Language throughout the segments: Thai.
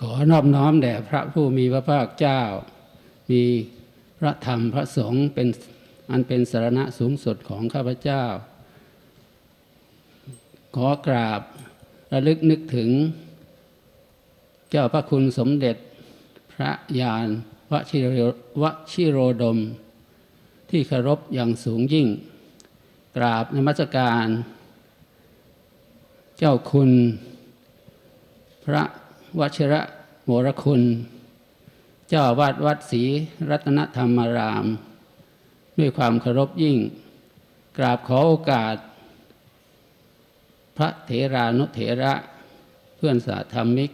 ขอนอบน้อมแด่พระผู้มีพระภาคเจ้า มีพระธรรมพระสงฆ์เป็นอันเป็นสารณะสูงสุดของข้าพเจ้า ขอกราบระลึกนึกถึง เจ้าพระคุณสมเด็จพระยานวชิโรวชิโรดม ที่เคารพอย่างสูงยิ่ง กราบนมัสการ เจ้าคุณ พระวชิระโมรคุณ เจ้าอาวาดวัดศรีรัตนธรรมาราม ด้วยความเคารพยิ่ง กราบขอโอกาส พระเถรานุเถระเพื่อนสาธรรมิก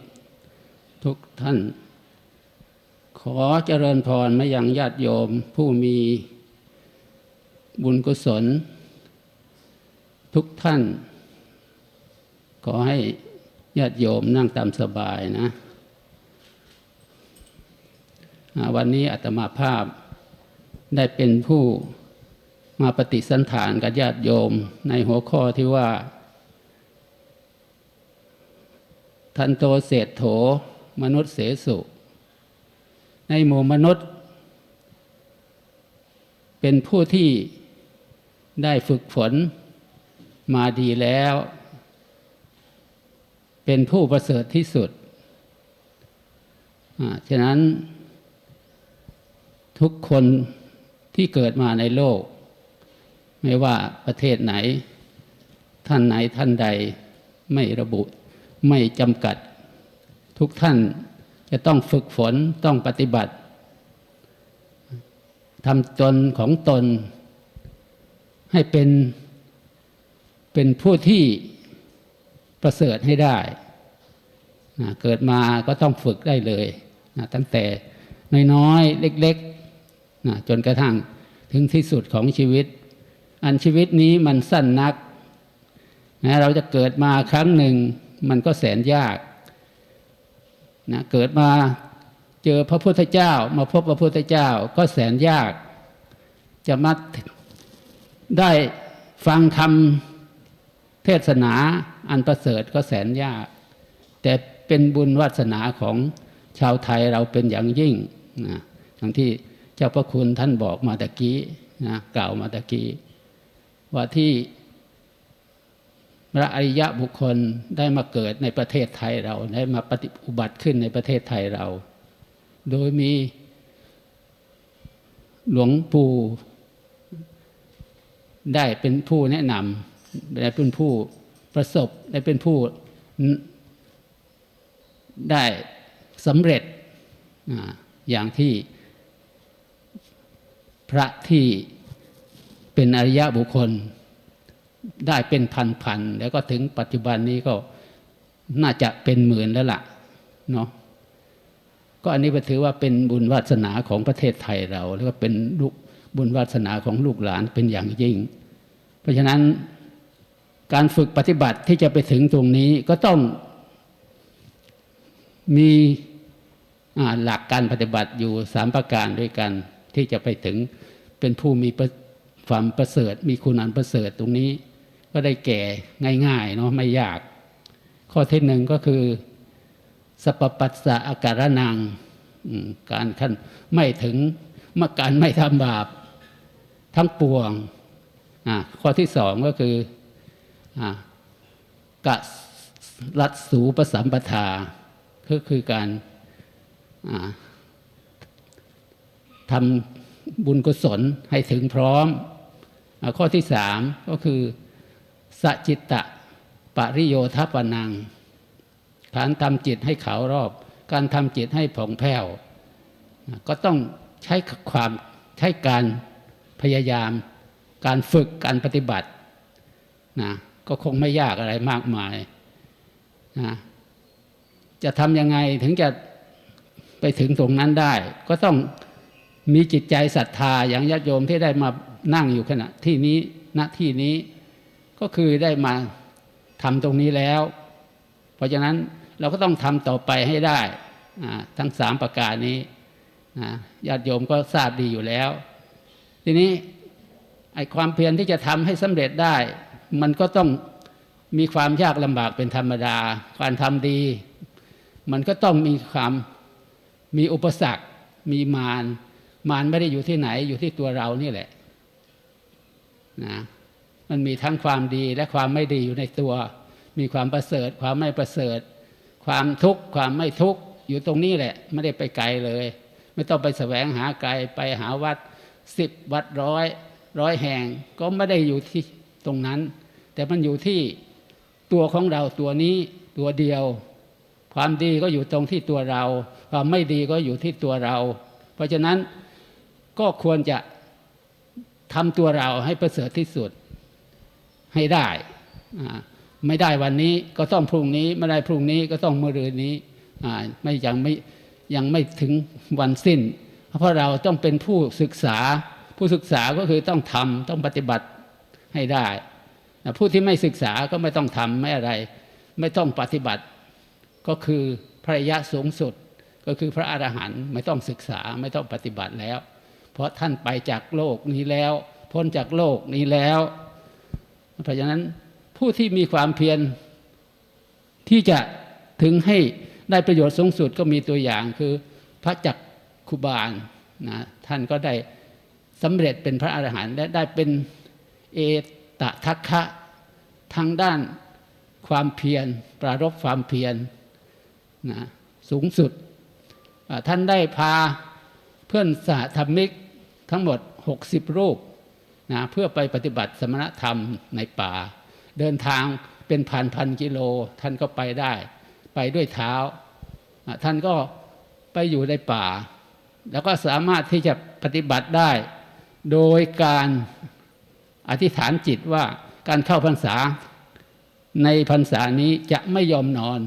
ทุกท่าน ขอเจริญพรมายังญาติโยมผู้มีบุญกุศล ทุกท่าน ขอให้ญาติโยมนั่งตามสบายนะ วันนี้อาตมาภาพได้เป็นผู้มาปฏิสันฐานกับญาติโยมในหัวข้อที่ว่า ทันโตเศษโถมนุษย์เสสุ ในหมู่มนุษย์ เป็นผู้ที่ได้ฝึกฝนมาดีแล้ว เป็นผู้ประเสริฐที่สุดฉะนั้น ทุกคนที่เกิดมาในโลก ไม่ว่าประเทศไหน ท่านไหนท่านใดไม่ระบุไม่จำกัด ทุกท่านจะต้องฝึกฝนต้องปฏิบัติทำตนของตน ให้เป็นเป็นผู้ที่ ประเสริฐให้ได้นะเกิดมาก็ต้องฝึกได้เลยนะตั้งแต่น้อยๆ เล็กๆนะจนกระทั่งถึงที่สุดของชีวิต อันชีวิตนี้มันสั้นนักนะเราจะเกิดมาครั้งหนึ่ง มันก็แสนยากนะเกิดมาเจอพระพุทธเจ้า มาพบพระพุทธเจ้าก็แสนยาก จะมาได้ฟังคำ เทศนาอันประเสริฐก็แสนยาก แต่เป็นบุญวาสนาของชาวไทยเราเป็นอย่างยิ่งนะอย่างที่เจ้าพระคุณท่านบอกมาตะกี้นะกล่าวมาตะกี้ว่าที่พระอริยะบุคคลได้มาเกิดในประเทศไทยเราได้มาปฏิบัติขึ้นในประเทศไทยเรา โดยมีหลวงปู่ได้เป็นผู้แนะนำ ได้เป็นผู้ประสบได้เป็นผู้ได้สำเร็จอย่างที่พระที่เป็นอริยะบุคคลได้เป็นพันๆแล้วก็ถึงปัจจุบันนี้ก็น่าจะเป็นหมื่นแล้วล่ะเนาะก็อันนี้ก็ถือว่าเป็นบุญวาสนาของประเทศไทยเรา แล้วก็เป็นลูกบุญวาสนาของลูกหลานเป็นอย่างยิ่ง เพราะฉะนั้น การฝึกปฏิบัติที่จะไปถึงตรงนี้ก็ต้องมีหลักการปฏิบัติอยู่สามประการด้วยกัน ที่จะไปถึงเป็นผู้มีความประเสริฐ มีคุณอันประเสริฐตรงนี้ ก็ได้แก่ง่ายๆเนาะไม่ยาก ข้อที่หนึ่งก็คือสปปัสสะอาการนังการขั้นไม่ถึงมาการไม่ทำบาปทั้งปวงข้อที่สองก็คือ กะรัตสูปสัมปทา ก็คือการทำบุญกุศลให้ถึงพร้อมอข้อที่สามก็คือสจิตตะปริโยทัปนัง การทำจิตให้ขาวรอบ การทำจิตให้ผ่องแผ้ว ก็ต้องใช้ความใช้การพยายาม การฝึกการปฏิบัตินะ ก็คงไม่ยากอะไรมากมายนะจะทำยังไงถึงจะไปถึงตรงนั้นได้ ก็ต้องมีจิตใจศรัทธาอย่างญาติโยมที่ได้มานั่งอยู่ขณะที่นี้ณที่นี้ก็คือได้มาทำตรงนี้แล้ว เพราะฉะนั้นเราก็ต้องทำต่อไปให้ได้ ทั้งสามประการนี้ญาติโยมก็ทราบดีอยู่แล้ว ทีนี้ไอ้ความเพียรที่จะทำให้สำเร็จได้ มันก็ต้องมีความยากลำบากเป็นธรรมดา การทำดี มันก็ต้องมีความมีอุปสรรค มีมารมารไม่ได้อยู่ที่ไหนอยู่ที่ตัวเรานี่แหละนะมันมีทั้งความดีและความไม่ดีอยู่ในตัว มีความประเสริฐ ความไม่ประเสริฐ ความทุกข์ความไม่ทุกข์อยู่ตรงนี้แหละ ไม่ได้ไปไกลเลย ไม่ต้องไปแสวงหาไกลไปหาวัดสิบวัดร้อยร้อยแห่งก็ไม่ได้อยู่ที่ ตรงนั้น แต่มันอยู่ที่ตัวของเราตัวนี้ตัวเดียว ความดีก็อยู่ตรงที่ตัวเรา ความไม่ดีก็อยู่ที่ตัวเรา เพราะฉะนั้นก็ควรจะทำตัวเราให้ประเสริฐที่สุดให้ได้ไม่ได้วันนี้ก็ต้องพรุ่งนี้ไม่ได้พรุ่งนี้ก็ต้องเมื่อรืนนี้ไม่ยังไม่ยังไม่ถึงวันสิ้น เพราะเราต้องเป็นผู้ศึกษาผู้ศึกษาก็คือต้องทำต้องปฏิบัติ ให้ได้นะผู้ที่ไม่ศึกษาก็ไม่ต้องทำไม่อะไร ไม่ต้องปฏิบัติ ก็คือพระริยะสูงสุดก็คือพระอรหันต์ไม่ต้องศึกษาไม่ต้องปฏิบัติแล้ว เพราะท่านไปจากโลกนี้แล้ว พ้นจากโลกนี้แล้ว เพราะฉะนั้นผู้ที่มีความเพียรที่จะถึงให้ได้ประโยชน์สูงสุดก็มีตัวอย่างคือพระจักคุบาลนะท่านก็ได้สำเร็จเป็นพระอรหันต์และได้เป็น เอตทัคคะทางด้านความเพียรปรารบความเพียรนะสูงสุด ท่านได้พาเพื่อนสหธรรมิกทั้งหมด 60 รูปนะเพื่อไปปฏิบัติสมณธรรมในป่า เดินทางเป็นพันพันกิโล ท่านก็ไปได้ ไปด้วยเท้า ท่านก็ไปอยู่ในป่า แล้วก็สามารถที่จะปฏิบัติได้ โดยการ อธิษฐานจิตว่าการเข้าพรรษา ในพรรษานี้จะไม่ยอมนอน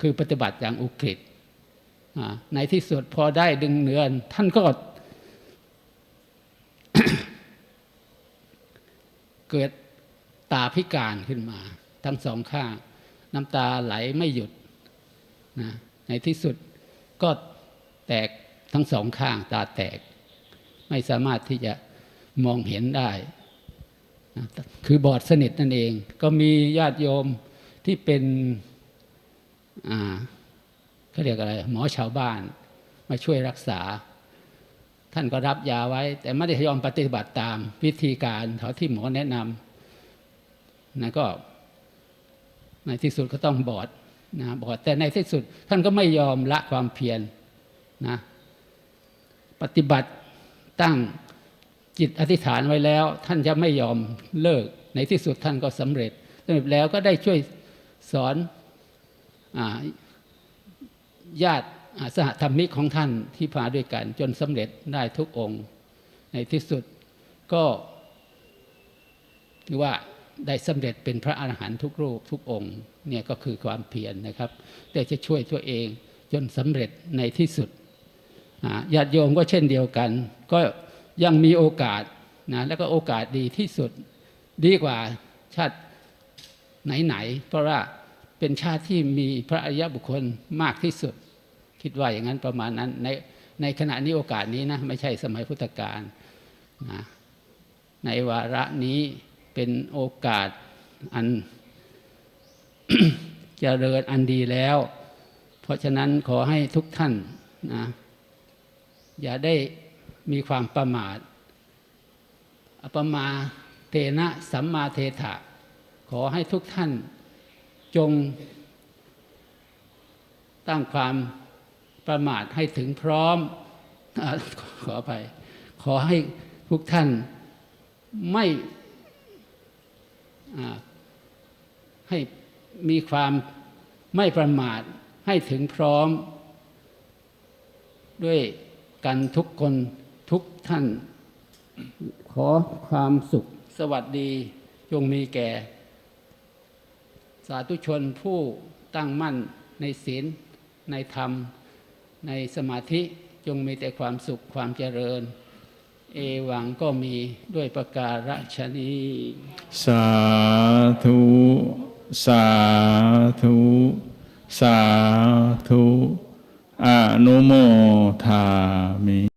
คือปฏิบัติอย่างอุกฤษในที่สุดพอได้ดึงเนือน ท่านก็เกิดตาพิการขึ้นมา ทั้งสองข้างน้ำตาไหลไม่หยุดนะในที่สุดก็แตกทั้งสองข้างตาแตก ไม่สามารถที่จะมองเห็นได้ คือบอดสนิทนั่นเอง ก็มีญาติโยมที่เป็นเขาเรียกอะไร หมอชาวบ้านมาช่วยรักษา ท่านก็รับยาไว้ แต่ไม่ได้ยอมปฏิบัติตามวิธีการเท่าที่หมอแนะนำนะก็ในที่สุดก็ต้องบอดนะบอดแต่ในที่สุด ท่านก็ไม่ยอมละความเพียรนะปฏิบัติตั้ง จิตอธิษฐานไว้แล้ว ท่านจะไม่ยอมเลิก ในที่สุดท่านก็สำเร็จสำเร็จแล้วก็ได้ช่วยสอนญาติอ่าสหธรรมิกของท่านที่พาด้วยกัน จนสำเร็จได้ทุกองค์ ในที่สุดก็ถือว่าได้สำเร็จเป็นพระอรหันต์ทุกรูปทุกองค์เนี่ยก็คือความเพียรนะครับได้จะช่วยตัวเองจนสำเร็จในที่สุดญาติโยมก็เช่นเดียวกัน ก็ ยังมีโอกาสนะแล้วก็โอกาสดีที่สุดดีกว่าชาติไหนๆเพราะว่าเป็นชาติที่มีพระอริยบุคคลมากที่สุด คิดว่าอย่างนั้นประมาณนั้นในในขณะนี้โอกาสนี้นะไม่ใช่สมัยพุทธกาลนะในวาระนี้เป็นโอกาสอันเจริญอันดีแล้ว เพราะฉะนั้นขอให้ทุกท่านนะอย่าได้ มีความประมาทอปมาเทนะสัมมาเทถะ ขอให้ทุกท่านจง ตั้งความประมาทให้ถึงพร้อมอขอไป ขอให้ทุกท่านไม่ให้มีความไม่ประมาทให้ถึงพร้อม ด้วยกันทุกคน ทุกท่าน ขอความสุขสวัสดีจงมีแก่ สาธุชนผู้ตั้งมั่นในศีล ในธรรม ในสมาธิจงมีแต่ความสุขความเจริญ เอวังก็มีด้วยประการฉนี้สาธุ สาธุ สาธุอนุโมทามิ